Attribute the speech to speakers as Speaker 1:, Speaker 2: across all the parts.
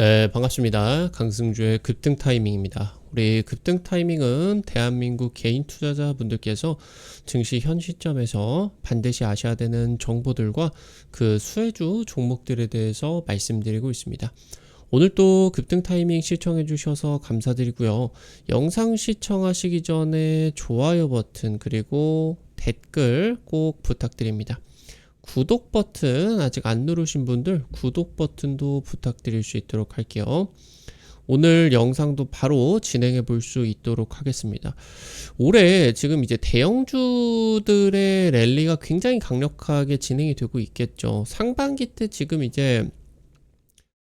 Speaker 1: 네, 반갑습니다. 강승주의 급등 타이밍입니다. 우리 급등 타이밍은 대한민국 개인 투자자 분들께서 증시 현 시점에서 반드시 아셔야 되는 정보들과 그 수혜주 종목들에 대해서 말씀드리고 있습니다. 오늘 또 급등 타이밍 시청해 주셔서 감사드리고요. 영상 시청하시기 전에 좋아요 버튼 그리고 댓글 꼭 부탁드립니다. 구독 버튼 아직 안 누르신 분들 구독 버튼도 부탁드릴 수 있도록 할게요. 오늘 영상도 바로 진행해 볼 수 있도록 하겠습니다. 올해 지금 이제 대형주들의 랠리가 굉장히 강력하게 진행이 되고 있겠죠. 상반기 때 지금 이제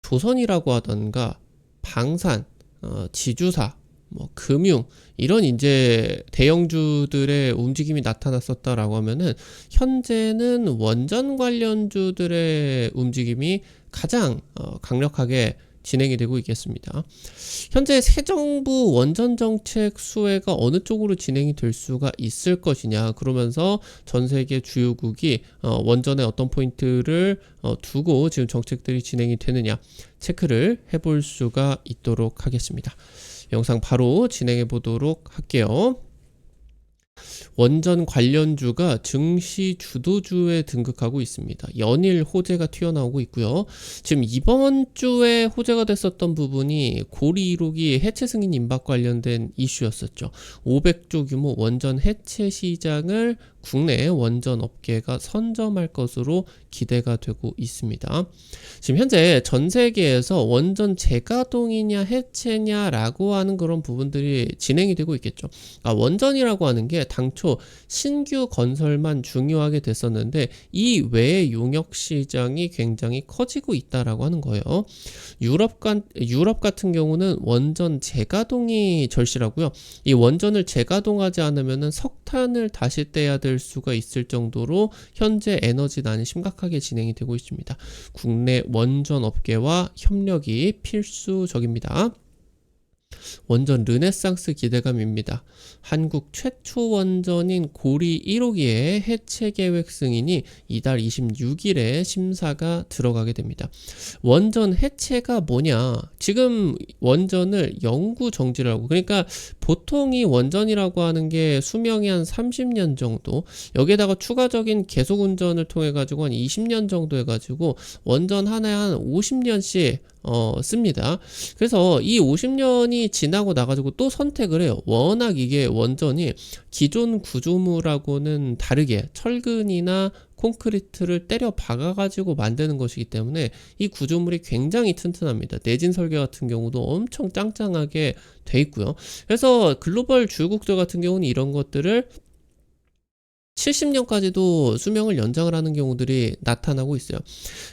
Speaker 1: 조선이라고 하던가 방산, 어, 지주사, 뭐 금융 이런 이제 대형주들의 움직임이 나타났었다라고 하면은 현재는 원전 관련주들의 움직임이 가장 어, 강력하게 진행이 되고 있겠습니다. 현재 새 정부 원전 정책 수혜가 어느 쪽으로 진행이 될 수가 있을 것이냐 그러면서 전 세계 주요국이 어, 원전에 어떤 포인트를 어, 두고 지금 정책들이 진행이 되느냐 체크를 해볼 수가 있도록 하겠습니다. 영상 바로 진행해 보도록 할게요. 원전 관련주가 증시 주도주에 등극하고 있습니다. 연일 호재가 튀어나오고 있고요. 지금 이번 주에 호재가 됐었던 부분이 고리 1호기 해체 승인 임박 관련된 이슈였었죠. 500조 규모 원전 해체 시장을 국내 원전 업계가 선점할 것으로 기대가 되고 있습니다. 지금 현재 전 세계에서 원전 재가동이냐 해체냐라고 하는 그런 부분들이 진행이 되고 있겠죠. 아, 원전이라고 하는 게 당초 신규 건설만 중요하게 됐었는데 이 외의 용역 시장이 굉장히 커지고 있다라고 하는 거예요. 유럽 간 유럽 같은 경우는 원전 재가동이 절실하고요. 이 원전을 재가동하지 않으면은 석탄을 다시 떼야 될 수가 있을 정도로 현재 에너지난이 심각하게 진행이 되고 있습니다. 국내 원전 업계와 협력이 필수적입니다. 원전 르네상스 기대감입니다. 한국 최초 원전인 고리 1호기의 해체 계획 승인이 이달 26일에 심사가 들어가게 됩니다. 원전 해체가 뭐냐? 지금 원전을 영구 정지를 하고 그러니까 보통 이 원전이라고 하는 게 수명이 한 30년 정도 여기에다가 추가적인 계속 운전을 통해 가지고 한 20년 정도 해 가지고 원전 하나에 한 50년씩 어, 씁니다. 그래서 이 50년이 지나고 나가지고 또 선택을 해요. 워낙 이게 원전이 기존 구조물하고는 다르게 철근이나 콘크리트를 때려 박아가지고 만드는 것이기 때문에 이 구조물이 굉장히 튼튼합니다. 내진 설계 같은 경우도 엄청 짱짱하게 돼 있고요. 그래서 글로벌 주요국들 같은 경우는 이런 것들을 70년까지도 수명을 연장을 하는 경우들이 나타나고 있어요.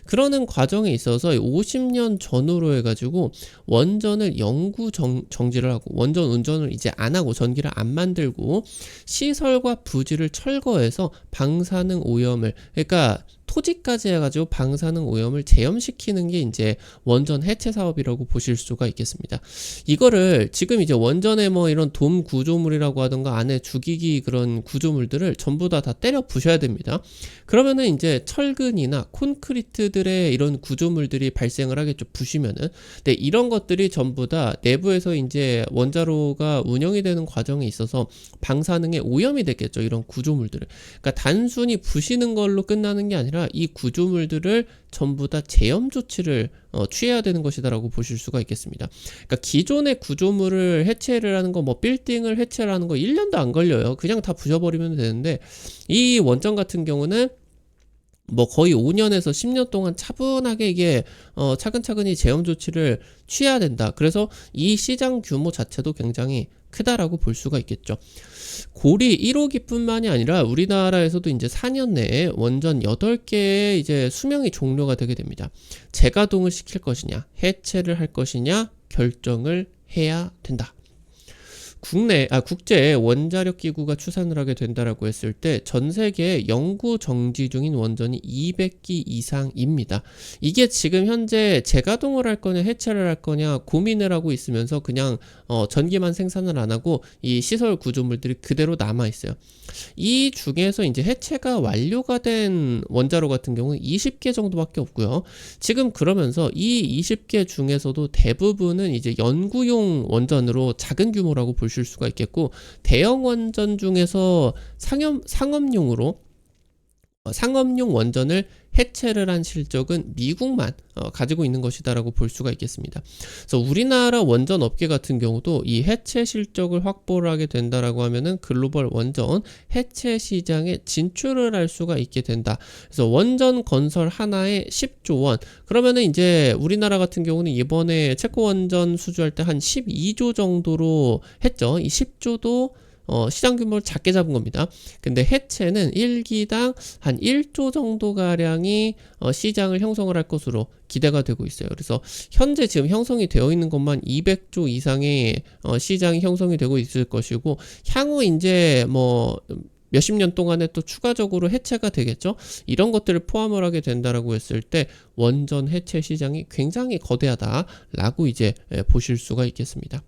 Speaker 1: 그러는 과정에 있어서 50년 전후로 해가지고 원전을 영구 정, 정지를 하고 원전 운전을 이제 안 하고 전기를 안 만들고 시설과 부지를 철거해서 방사능 오염을 그러니까 토지까지 해가지고 방사능 오염을 제염시키는 게 이제 원전 해체 사업이라고 보실 수가 있겠습니다. 이거를 지금 이제 원전에 뭐 이런 돔 구조물이라고 하던가 안에 죽이기 그런 구조물들을 전부 다 다 때려 부셔야 됩니다. 그러면은 이제 철근이나 콘크리트들의 이런 구조물들이 발생을 하겠죠. 부시면은. 근데 이런 것들이 전부 다 내부에서 이제 원자로가 운영이 되는 과정에 있어서 방사능에 오염이 됐겠죠. 이런 구조물들을. 그러니까 단순히 부시는 걸로 끝나는 게 아니라 아니라 이 구조물들을 전부 다 제염 조치를 어, 취해야 되는 것이다라고 보실 수가 있겠습니다. 그러니까 기존의 구조물을 해체를 하는 거, 뭐 빌딩을 해체를 하는 거 1년도 안 걸려요. 그냥 다 부셔버리면 되는데 이 원전 같은 경우는 뭐 거의 5년에서 10년 동안 차분하게 이게 어 차근차근히 제염 조치를 취해야 된다. 그래서 이 시장 규모 자체도 굉장히 크다라고 볼 수가 있겠죠. 고리 1호기뿐만이 아니라 우리나라에서도 이제 4년 내에 원전 8개의 이제 수명이 종료가 되게 됩니다. 재가동을 시킬 것이냐, 해체를 할 것이냐 결정을 해야 된다. 국내 아 국제 원자력 기구가 추산을 하게 된다라고 했을 때 전 세계 연구 정지 중인 원전이 200기 이상입니다. 이게 지금 현재 재가동을 할 거냐 해체를 할 거냐 고민을 하고 있으면서 그냥 어, 전기만 생산을 안 하고 이 시설 구조물들이 그대로 남아 있어요. 이 중에서 이제 해체가 완료가 된 원자로 같은 경우는 20개 정도밖에 없고요. 지금 그러면서 이 20개 중에서도 대부분은 이제 연구용 원전으로 작은 규모라고 보실 수가 있겠고 대형 원전 중에서 상업 상업용으로 어, 상업용 원전을 해체를 한 실적은 미국만 어, 가지고 있는 것이다라고 볼 수가 있겠습니다. 그래서 우리나라 원전 업계 같은 경우도 이 해체 실적을 확보를 하게 된다라고 하면은 글로벌 원전 해체 시장에 진출을 할 수가 있게 된다. 그래서 원전 건설 하나에 10조 원. 그러면은 이제 우리나라 같은 경우는 이번에 체코 원전 수주할 때 한 12조 정도로 했죠. 이 10조도 어, 시장 규모를 작게 잡은 겁니다. 근데 해체는 1기당 한 1조 정도 가량이 어, 시장을 형성을 할 것으로 기대가 되고 있어요. 그래서 현재 지금 형성이 되어 있는 것만 200조 이상의 어, 시장이 형성이 되고 있을 것이고 향후 이제 뭐 몇십 년 동안에 또 추가적으로 해체가 되겠죠. 이런 것들을 포함을 하게 된다라고 했을 때 원전 해체 시장이 굉장히 거대하다라고 이제 예, 보실 수가 있겠습니다.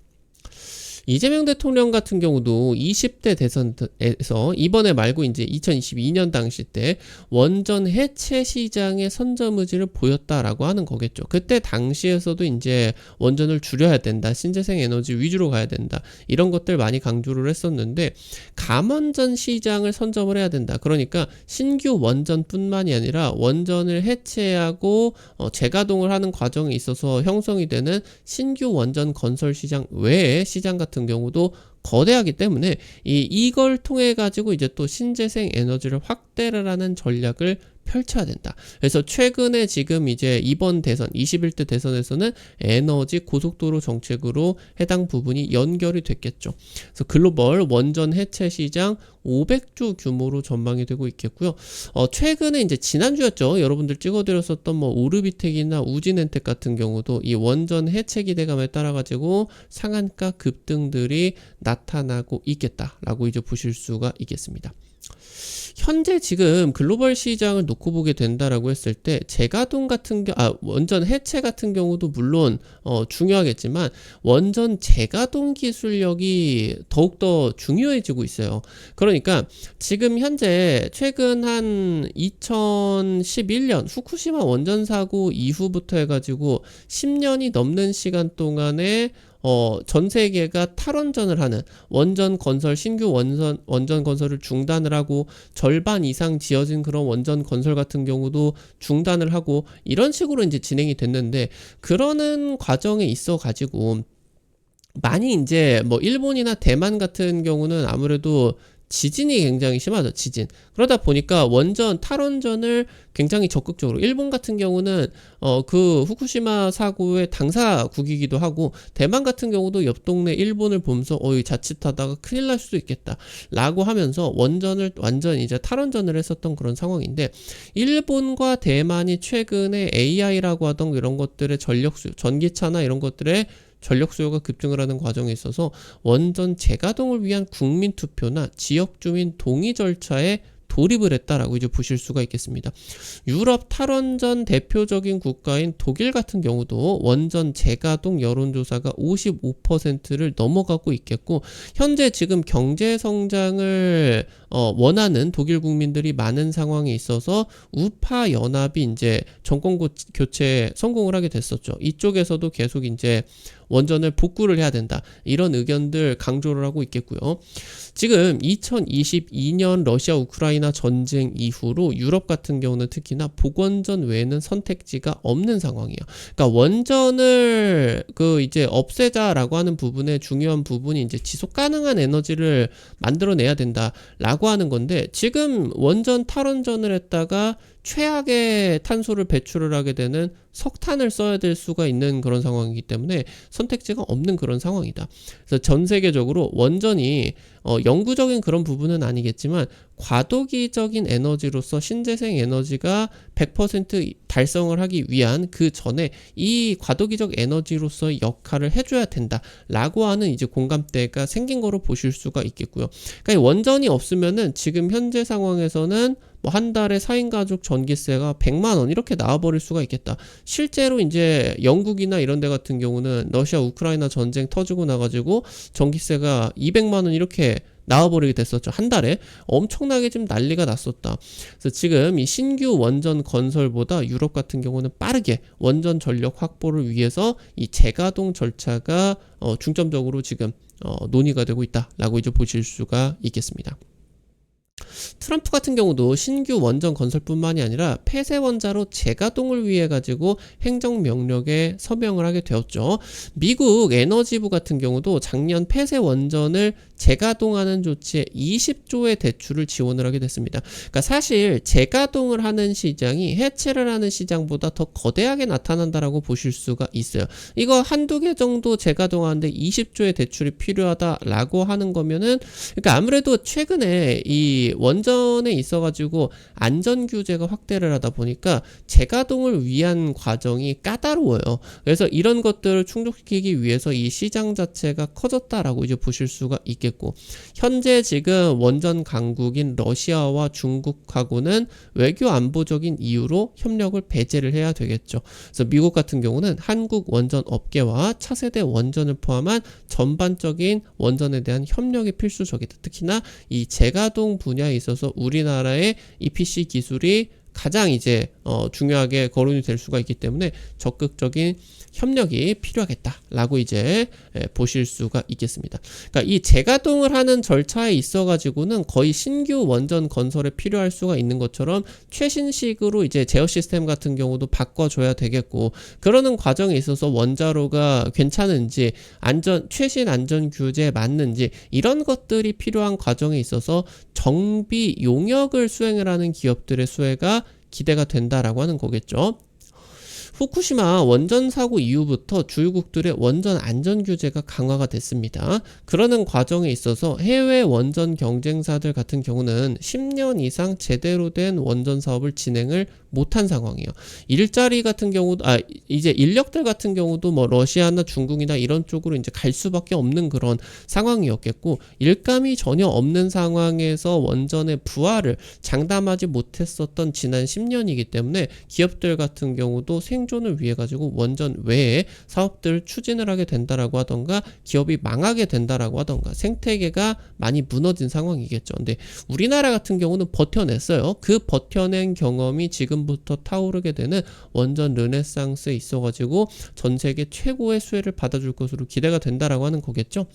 Speaker 1: 이재명 대통령 같은 경우도 20대 대선에서 이번에 말고 이제 2022년 당시 때 원전 해체 시장의 선점 의지를 보였다라고 하는 거겠죠. 그때 당시에서도 이제 원전을 줄여야 된다. 신재생 에너지 위주로 가야 된다. 이런 것들 많이 강조를 했었는데 감원전 시장을 선점을 해야 된다. 그러니까 신규 원전뿐만이 아니라 원전을 해체하고 어, 재가동을 하는 과정에 있어서 형성이 되는 신규 원전 건설 시장 외에 시장 같은 같은 경우도 거대하기 때문에 이 이걸 통해 가지고 이제 또 신재생 에너지를 확대를 하는 전략을 펼쳐야 된다. 그래서 최근에 지금 이제 이번 대선 21대 대선에서는 에너지 고속도로 정책으로 해당 부분이 연결이 됐겠죠. 그래서 글로벌 원전 해체 시장 500조 규모로 전망이 되고 있겠고요. 어, 최근에 이제 지난주였죠. 여러분들 찍어드렸었던 뭐 오르비텍이나 우진엔텍 같은 경우도 이 원전 해체 기대감에 따라 가지고 상한가 급등들이 나타나고 있겠다라고 이제 보실 수가 있겠습니다. 현재 지금 글로벌 시장을 놓고 보게 된다라고 했을 때 재가동 같은 경, 아 원전 해체 같은 경우도 물론 어, 중요하겠지만 원전 재가동 기술력이 더욱 더 중요해지고 있어요. 그러니까 지금 현재 최근 한 2011년 후쿠시마 원전 사고 이후부터 해가지고 10년이 넘는 시간 동안에 어, 전 세계가 탈원전을 하는 원전 건설 신규 원전 원전 건설을 중단을 하고 절반 이상 지어진 그런 원전 건설 같은 경우도 중단을 하고 이런 식으로 이제 진행이 됐는데 그러는 과정에 있어 가지고 많이 이제 뭐 일본이나 대만 같은 경우는 아무래도 지진이 굉장히 심하죠, 지진. 그러다 보니까 원전, 탈원전을 굉장히 적극적으로, 일본 같은 경우는, 어, 그 후쿠시마 사고의 당사국이기도 하고, 대만 같은 경우도 옆 동네 일본을 보면서, 어이, 자칫하다가 큰일 날 수도 있겠다. 라고 하면서 원전을 완전 이제 탈원전을 했었던 그런 상황인데, 일본과 대만이 최근에 AI라고 하던 이런 것들의 전력수, 전기차나 이런 것들의 전력 수요가 급증을 하는 과정에 있어서 원전 재가동을 위한 국민 투표나 지역 주민 동의 절차에 돌입을 했다라고 이제 보실 수가 있겠습니다. 유럽 탈원전 대표적인 국가인 독일 같은 경우도 원전 재가동 여론조사가 55%를 넘어가고 있겠고 현재 지금 경제 성장을 어, 원하는 독일 국민들이 많은 상황에 있어서 우파 연합이 이제 정권 교체 성공을 하게 됐었죠. 이쪽에서도 계속 이제 원전을 복구를 해야 된다. 이런 의견들 강조를 하고 있겠고요. 지금 2022년 러시아 우크라이나 전쟁 이후로 유럽 같은 경우는 특히나 복원전 외에는 선택지가 없는 상황이에요. 그러니까 원전을 그 이제 없애자라고 하는 부분의 중요한 부분이 이제 지속 가능한 에너지를 만들어내야 된다라고 하는 건데 지금 원전 탈원전을 했다가 최악의 탄소를 배출을 하게 되는 석탄을 써야 될 수가 있는 그런 상황이기 때문에 선택지가 없는 그런 상황이다. 그래서 전 세계적으로 원전이 어, 영구적인 그런 부분은 아니겠지만 과도기적인 에너지로서 신재생 에너지가 100% 달성을 하기 위한 그 전에 이 과도기적 에너지로서의 역할을 해줘야 된다라고 하는 이제 공감대가 생긴 거로 보실 수가 있겠고요. 그러니까 원전이 없으면은 지금 현재 상황에서는 뭐 한 달에 4인 가족 전기세가 100만 원 이렇게 나와버릴 수가 있겠다. 실제로 이제 영국이나 이런 데 같은 경우는 러시아 우크라이나 전쟁 터지고 나가지고 전기세가 200만 원 이렇게 나와버리게 됐었죠. 한 달에 엄청나게 지금 난리가 났었다. 그래서 지금 이 신규 원전 건설보다 유럽 같은 경우는 빠르게 원전 전력 확보를 위해서 이 재가동 절차가 어, 중점적으로 지금 어, 논의가 되고 있다라고 이제 보실 수가 있겠습니다. 트럼프 같은 경우도 신규 원전 건설뿐만이 아니라 폐쇄 원자로 재가동을 위해 가지고 행정 명령에 서명을 하게 되었죠. 미국 에너지부 같은 경우도 작년 폐쇄 원전을 재가동하는 조치에 20조의 대출을 지원을 하게 됐습니다. 그러니까 사실 재가동을 하는 시장이 해체를 하는 시장보다 더 거대하게 나타난다라고 보실 수가 있어요. 이거 한두 개 정도 재가동하는데 20조의 대출이 필요하다라고 하는 거면은 그러니까 아무래도 최근에 이 원전에 있어 가지고 안전 규제가 확대를 하다 보니까 재가동을 위한 과정이 까다로워요. 그래서 이런 것들을 충족시키기 위해서 이 시장 자체가 커졌다라고 이제 보실 수가 있겠 고 현재 지금 원전 강국인 러시아와 중국하고는 외교 안보적인 이유로 협력을 배제를 해야 되겠죠. 그래서 미국 같은 경우는 한국 원전 업계와 차세대 원전을 포함한 전반적인 원전에 대한 협력이 필수적이다. 특히나 이 재가동 분야에 있어서 우리나라의 EPC 기술이 가장 이제 어, 중요하게 거론이 될 수가 있기 때문에 적극적인 협력이 필요하겠다라고 이제 예, 보실 수가 있겠습니다. 그러니까 이 재가동을 하는 절차에 있어 가지고는 거의 신규 원전 건설에 필요할 수가 있는 것처럼 최신식으로 이제 제어 시스템 같은 경우도 바꿔줘야 되겠고 그러는 과정에 있어서 원자로가 괜찮은지 안전 최신 안전 규제에 맞는지 이런 것들이 필요한 과정에 있어서 정비 용역을 수행을 하는 기업들의 수혜가 기대가 된다라고 하는 거겠죠. 후쿠시마 원전 사고 이후부터 주요국들의 원전 안전 규제가 강화가 됐습니다. 그러는 과정에 있어서 해외 원전 경쟁사들 같은 경우는 10년 이상 제대로 된 원전 사업을 진행을 못한 상황이에요. 일자리 같은 경우도 아 이제 인력들 같은 경우도 뭐 러시아나 중국이나 이런 쪽으로 이제 갈 수밖에 없는 그런 상황이었겠고 일감이 전혀 없는 상황에서 원전의 부활을 장담하지 못했었던 지난 10년이기 때문에 기업들 같은 경우도 생존을 위해 가지고 원전 외에 사업들을 추진을 하게 된다라고 하던가 기업이 망하게 된다라고 하던가 생태계가 많이 무너진 상황이겠죠. 근데 우리나라 같은 경우는 버텨냈어요. 그 버텨낸 경험이 지금 지금부터 타오르게 되는 원전 르네상스에 있어가지고 전 세계 최고의 수혜를 받아줄 것으로 기대가 된다라고 하는 거겠죠.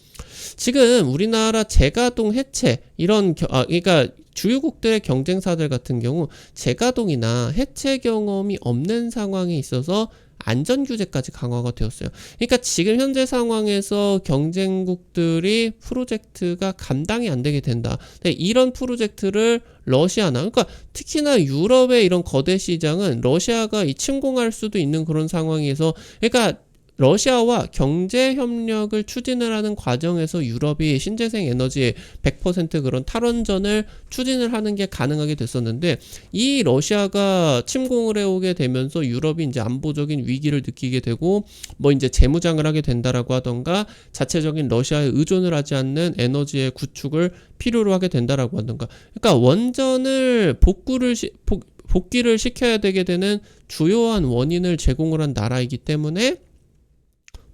Speaker 1: 지금 우리나라 재가동 해체 이런 겨, 아 그러니까 주요국들의 경쟁사들 같은 경우 재가동이나 해체 경험이 없는 상황에 있어서 안전 규제까지 강화가 되었어요. 그러니까 지금 현재 상황에서 경쟁국들이 프로젝트가 감당이 안 되게 된다. 이런 프로젝트를 러시아나 그러니까 특히나 유럽의 이런 거대 시장은 러시아가 이 침공할 수도 있는 그런 상황에서 그러니까 러시아와 경제 협력을 추진을 하는 과정에서 유럽이 신재생 에너지의 100% 그런 탈원전을 추진을 하는 게 가능하게 됐었는데 이 러시아가 침공을 해오게 되면서 유럽이 이제 안보적인 위기를 느끼게 되고 뭐 이제 재무장을 하게 된다라고 하던가 자체적인 러시아에 의존을 하지 않는 에너지의 구축을 필요로 하게 된다라고 하던가. 그러니까 원전을 복구를 시, 복, 복귀를 시켜야 되게 되는 주요한 원인을 제공을 한 나라이기 때문에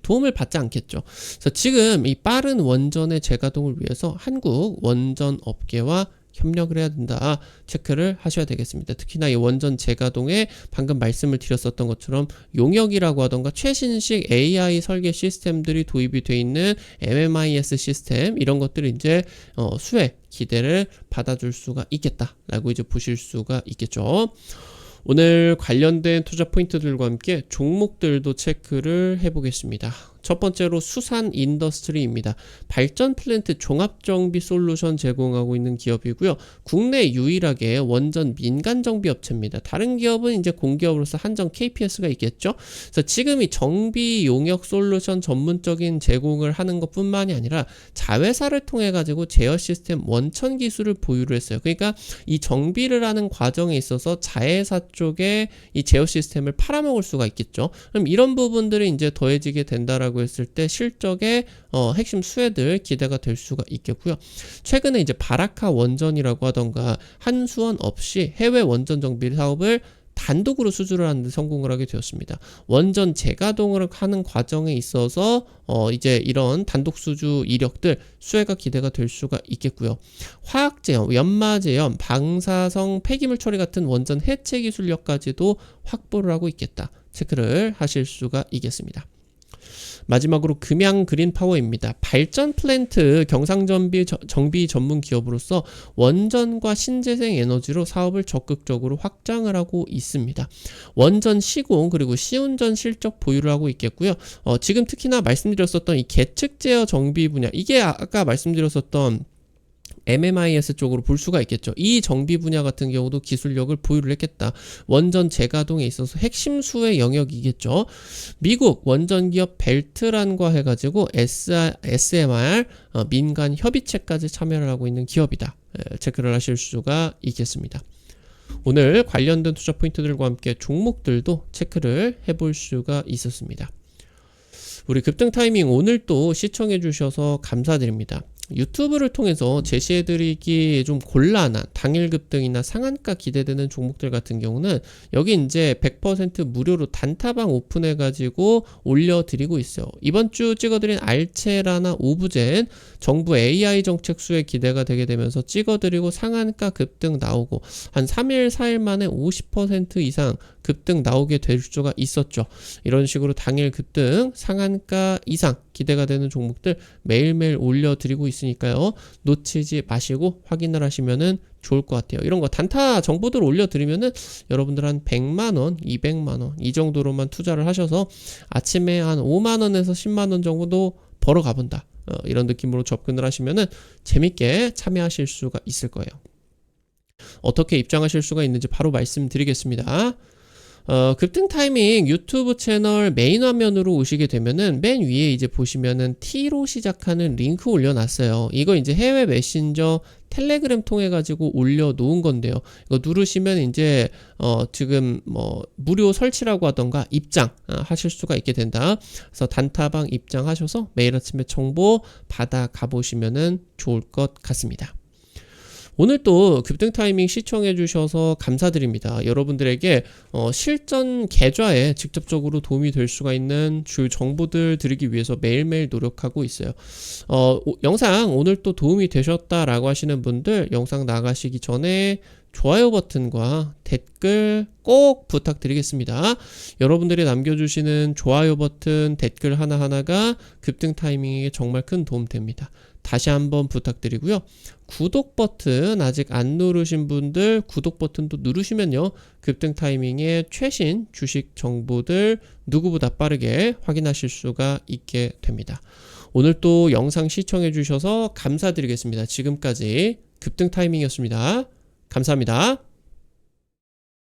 Speaker 1: 도움을 받지 않겠죠. 그래서 지금 이 빠른 원전의 재가동을 위해서 한국 원전 업계와 협력을 해야 된다 체크를 하셔야 되겠습니다. 특히나 이 원전 재가동에 방금 말씀을 드렸었던 것처럼 용역이라고 하던가 최신식 AI 설계 시스템들이 도입이 돼 있는 MMIS 시스템 이런 것들이 이제 어, 수혜 기대를 받아줄 수가 있겠다라고 이제 보실 수가 있겠죠. 오늘 관련된 투자 포인트들과 함께 종목들도 체크를 해보겠습니다. 첫 번째로 수산 인더스트리입니다. 발전 플랜트 종합 정비 솔루션 제공하고 있는 기업이고요. 국내 유일하게 원전 민간 정비 업체입니다. 다른 기업은 이제 공기업으로서 한정 KPS가 있겠죠. 그래서 지금 이 정비 용역 솔루션 전문적인 제공을 하는 것뿐만이 아니라 자회사를 통해 가지고 제어 시스템 원천 기술을 보유를 했어요. 그러니까 이 정비를 하는 과정에 있어서 자회사 쪽에 이 제어 시스템을 팔아먹을 수가 있겠죠. 그럼 이런 부분들이 이제 더해지게 된다라고 했을 때 실적의 어, 핵심 수혜들 기대가 될 수가 있겠고요. 최근에 이제 바라카 원전이라고 하던가 한수원 없이 해외 원전 정비 사업을 단독으로 수주를 하는데 성공을 하게 되었습니다. 원전 재가동을 하는 과정에 있어서 어 이제 이런 단독 수주 이력들 수혜가 기대가 될 수가 있겠고요. 화학제염, 연마제염, 방사성 폐기물 처리 같은 원전 해체 기술력까지도 확보를 하고 있겠다. 체크를 하실 수가 있겠습니다. 마지막으로 금양 그린 파워입니다. 발전 플랜트 경상정비 정비 전문 기업으로서 원전과 신재생 에너지로 사업을 적극적으로 확장을 하고 있습니다. 원전 시공 그리고 시운전 실적 보유를 하고 있겠고요. 어, 지금 특히나 말씀드렸었던 이 계측 제어 정비 분야 이게 아까 말씀드렸었던 MMIS 쪽으로 볼 수가 있겠죠. 이 정비 분야 같은 경우도 기술력을 보유를 했겠다. 원전 재가동에 있어서 핵심 수의 영역이겠죠. 미국 원전 기업 벨트란과 해가지고 SR, SMR 어, 민간 협의체까지 참여를 하고 있는 기업이다. 에, 체크를 하실 수가 있겠습니다. 오늘 관련된 투자 포인트들과 함께 종목들도 체크를 해볼 수가 있었습니다. 우리 급등 타이밍 오늘 또 시청해 주셔서 감사드립니다. 유튜브를 통해서 제시해드리기 좀 곤란한 당일 급등이나 상한가 기대되는 종목들 같은 경우는 여기 이제 100% 무료로 단타방 오픈해가지고 올려드리고 있어요. 이번 주 찍어드린 알체라나 오브젠 정부 AI 정책 수에 기대가 되게 되면서 찍어드리고 상한가 급등 나오고 한 3일, 4일 만에 50% 이상 급등 나오게 될 수가 있었죠. 이런 식으로 당일 급등 상한가 이상 기대가 되는 종목들 매일매일 올려드리고 있 으니까요. 놓치지 마시고 확인을 하시면은 좋을 것 같아요. 이런 거 단타 정보들 올려드리면은 여러분들 한 100만원, 200만원 이 정도로만 투자를 하셔서 아침에 한 5만원에서 10만원 정도 벌어 가본다. 어, 이런 느낌으로 접근을 하시면은 재밌게 참여하실 수가 있을 거예요. 어떻게 입장하실 수가 있는지 바로 말씀드리겠습니다. 어, 급등 타이밍 유튜브 채널 메인 화면으로 오시게 되면은 맨 위에 이제 보시면은 T로 시작하는 링크 올려놨어요. 이거 이제 해외 메신저 텔레그램 통해 가지고 올려 놓은 건데요. 이거 누르시면 이제 어 지금 뭐 무료 설치라고 하던가 입장 어, 하실 수가 있게 된다. 그래서 단타방 입장하셔서 매일 아침에 정보 받아 가보시면은 좋을 것 같습니다. 오늘 또 급등 타이밍 시청해 주셔서 감사드립니다. 여러분들에게 어, 실전 계좌에 직접적으로 도움이 될 수가 있는 주 정보들 드리기 위해서 매일매일 노력하고 있어요. 어, 오, 영상 오늘 또 도움이 되셨다라고 하시는 분들 영상 나가시기 전에 좋아요 버튼과 댓글 꼭 부탁드리겠습니다. 여러분들이 남겨주시는 좋아요 버튼, 댓글 하나하나가 급등 타이밍에 정말 큰 도움 됩니다. 다시 한번 부탁드리고요. 구독 버튼 아직 안 누르신 분들 구독 버튼도 누르시면요. 급등 타이밍에 최신 주식 정보들 누구보다 빠르게 확인하실 수가 있게 됩니다. 오늘 또 영상 시청해 주셔서 감사드리겠습니다. 지금까지 급등 타이밍이었습니다. 감사합니다.